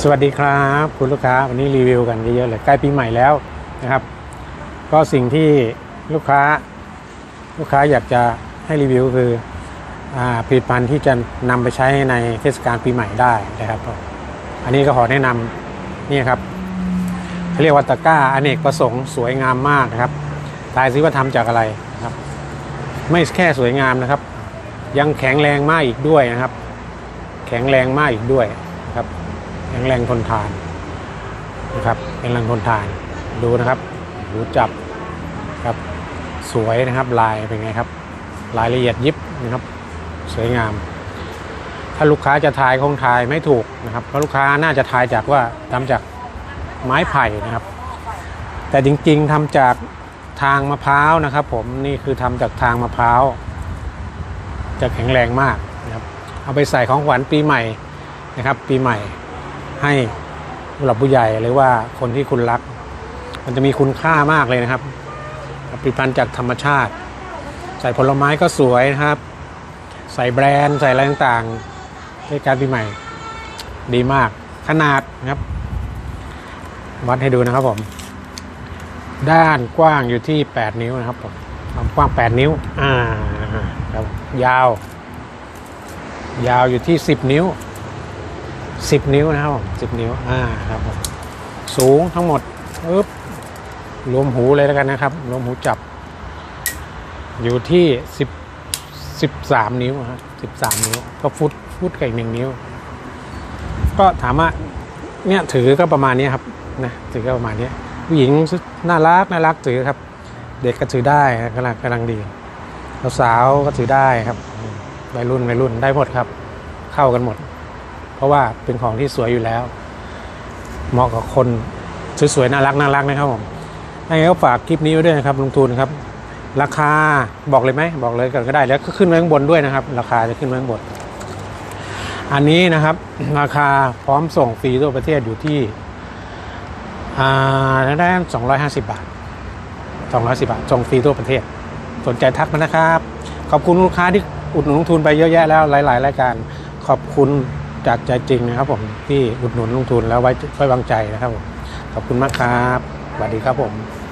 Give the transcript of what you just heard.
สวัสดีครับคุณลูกค้าวันนี้รีวิวกันเยอะๆเลยใกล้ปีใหม่แล้วนะครับ ก็สิ่งที่ลูกค้าลูกค้าอยากจะให้รีวิวคืออผลิตภัณฑ์ที่จะนำไปใช้ในเทศกาลปีใหม่ได้นะครับ อันนี้ก็ขอแนะนำนี่ครับเขาเรียกว่าตะกร้าอเนกประสงค์สวยงามมากนะครับทายซิว่าทำจากอะไรนะครับ ไม่แค่สวยงามนะครับ ยังแข็งแรงมากอีกด้วยนะครับ แข็งแรงมากอีกด้วยนะครับ ข็งแรงทนทานนะครับแข็งแรงทนทานดูนะครับหูจับครับสวยนะครับลายเป็นไงครับรายละเอียดยิบนะครับสวยงาม ถ้าลูกค้าจะทายคงทายไม่ถูกนะครับเพราะลูกค้าน่าจะทายจากว่าทำจากไม้ไผ่นะครับ แต่จริงๆทำจากทางมะพร้าวนะครับ ผมนี่คือทำจากทางมะพร้าวจะแข็งแรงมากนะครับเอาไปใส่ของขวัญปีใหม่นะครับ ปีใหม่ ให้ผู้หลักผู้ใหญ่หรือว่าคนที่คุณรัก มันจะมีคุณค่ามากเลยนะครับผลิตภัณฑ์จากธรรมชาติ ใส่ผลไม้ก็สวยนะครับ ใส่แบรนด์ใส่อะไรต่างๆในการปีใหม่ ดีมากขนาดนะครับ วัดให้ดูนะครับผม ด้านกว้างอยู่ที่ 8 นิ้วนะครับผมความกว้าง 8 นิ้ว อ่าครับยาว ยาวอยู่ที่ 10 นิ้ว สิบนิ้วนะครับผมสิบนิ้วอ่าครับผมสูงทั้งหมดปึ๊บรวมหูเลยแล้วกันนะครับรวมหูจับ อยู่ที่สิบสิบสามนิ้วครับสิบสามนิ้ว ก็ฟุตฟุตกับอีกหนึ่งนิ้ว ก็ถามว่าเนี่ยถือก็ประมาณนี้ครับนะถือก็ประมาณนี้ผู้หญิงน่ารักน่ารักถือครับ เด็กก็ถือได้กำลังกำลังดีสาวก็ถือได้ครับวัยรุ่นวัยรุ่นได้หมดครับ เข้ากันหมด เพราะว่าเป็นของที่สวยอยู่แล้ว เหมาะกับคนสวยๆน่ารักน่ารักนะครับผมยังไงก็ฝากคลิปนี้ไว้ด้วยนะครับลงทุนครับ ราคาบอกเลยไหมบอกเลยกันก็ได้แล้วก็ขึ้นไว้ข้างบนด้วยนะครับ ราคาจะขึ้นไว้ข้างบน อันนี้นะครับราคาพร้อมส่งฟรีทั่วประเทศอยู่ที่อ่าได้สองร้อยห้าสิบบาทสองร้อยสิบาทส่งฟรีทั่วประเทศ สนใจทักมานะครับ ขอบคุณลูกค้าที่อุดหนุนลงทุนไปเยอะแยะแล้วหลาย ๆ รายการขอบคุณ จากใจจริงนะครับผมที่อุดหนุนลงทุนแล้วไว้ไว้วางใจนะครับผมขอบคุณมากครับสวัสดีครับผม